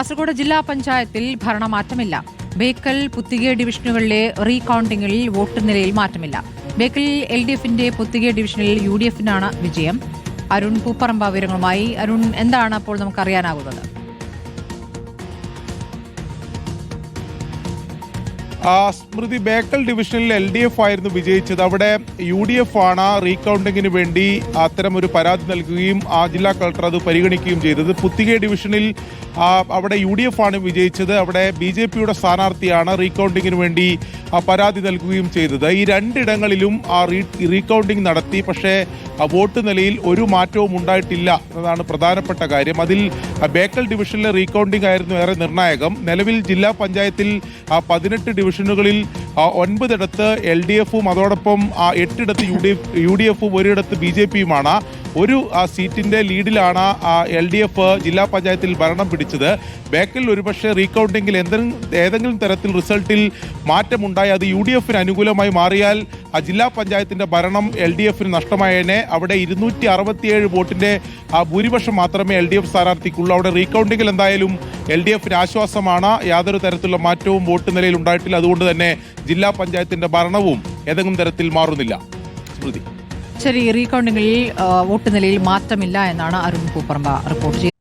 കാസർഗോഡ് ജില്ലാ പഞ്ചായത്തിൽ ഭരണമാറ്റമില്ല. ബേക്കൽ പുത്തിക ഡിവിഷനുകളിലെ റീകൗണ്ടിങ്ങിൽ വോട്ട് നിലയിൽ മാറ്റമില്ല. ബേക്കൽ എൽ ഡി എഫിന്റെ പുത്തിക ഡിവിഷനിൽ യു ഡി എഫിനാണ് വിജയം. അരുൺ പൂപ്പറമ്പ വിവരങ്ങളുമായി. അരുൺ എന്താണ് അപ്പോൾ നമുക്ക് സ്മൃതി ബേക്കൽ ഡിവിഷനിൽ എൽ ഡി എഫ് ആയിരുന്നു വിജയിച്ചത്. അവിടെ യു ഡി എഫ് ആണ് റീകൗണ്ടിങ്ങിന് വേണ്ടി അത്തരം ഒരു പരാതി നൽകുകയും ആ ജില്ലാ കളക്ടർ അത് പരിഗണിക്കുകയും ചെയ്തത്. പുത്തിക ഡിവിഷനിൽ അവിടെ യു ഡി എഫ് ആണ് വിജയിച്ചത്. അവിടെ ബി ജെ പിയുടെ സ്ഥാനാർത്ഥിയാണ് റീകൗണ്ടിങ്ങിന് വേണ്ടി പരാതി നൽകുകയും ചെയ്തത്. ഈ രണ്ടിടങ്ങളിലും ആ റീ റീകൗണ്ടിങ് നടത്തി. പക്ഷേ വോട്ട് നിലയിൽ ഒരു മാറ്റവും ഉണ്ടായിട്ടില്ല എന്നതാണ് പ്രധാനപ്പെട്ട കാര്യം. അതിൽ ബേക്കൽ ഡിവിഷനിലെ റീകൗണ്ടിംഗ് ആയിരുന്നു ഏറെ നിർണായകം. നിലവിൽ ജില്ലാ പഞ്ചായത്തിൽ പതിനെട്ട് ഡിവിഷനുകളിൽ ഒൻപതിടത്ത് എൽ ഡി എഫും അതോടൊപ്പം എട്ടിടത്ത് U D F U D എഫും ഒരിടത്ത് ബി ജെ പിയുമാണ്. ഒരു ആ, സീറ്റിന്റെ ലീഡിലാണ് എൽ ഡി എഫ് ജില്ലാ പഞ്ചായത്തിൽ ഭരണം പിടിച്ചത്. ബേക്കൽ ഒരുപക്ഷെ റീകൗണ്ടിങ്ങിൽ എന്തെങ്കിലും ഏതെങ്കിലും തരത്തിൽ റിസൾട്ടിൽ മാറ്റമുണ്ടായി അത് യു ഡി എഫിന് അനുകൂലമായി മാറിയാൽ ആ ജില്ലാ പഞ്ചായത്തിന്റെ ഭരണം എൽ ഡി എഫിന് നഷ്ടമായേനെ. അവിടെ ഇരുന്നൂറ്റി അറുപത്തിയേഴ് വോട്ടിന്റെ ആ ഭൂരിപക്ഷം മാത്രമേ എൽ ഡി എഫ് സ്ഥാനാർത്ഥിക്കുള്ളൂ. അവിടെ റീകൗണ്ടിങ്ങിൽ എന്തായാലും എൽ ഡി എഫിന് ആശ്വാസമാണ്. യാതൊരു തരത്തിലുള്ള മാറ്റവും വോട്ട് നിലയിൽ ഉണ്ടായിട്ടില്ല. അതുകൊണ്ട് തന്നെ ജില്ലാ പഞ്ചായത്തിന്റെ ഭരണവും ഏതെങ്കിലും തരത്തിൽ മാറുന്നില്ല. സ്മൃതി. ശരി റീകൗണ്ടിങ്ങിൽ വോട്ട് നിലയിൽ മാറ്റമില്ല എന്നാണ് അരുൺ പൂപ്പറമ്പ റിപ്പോർട്ട്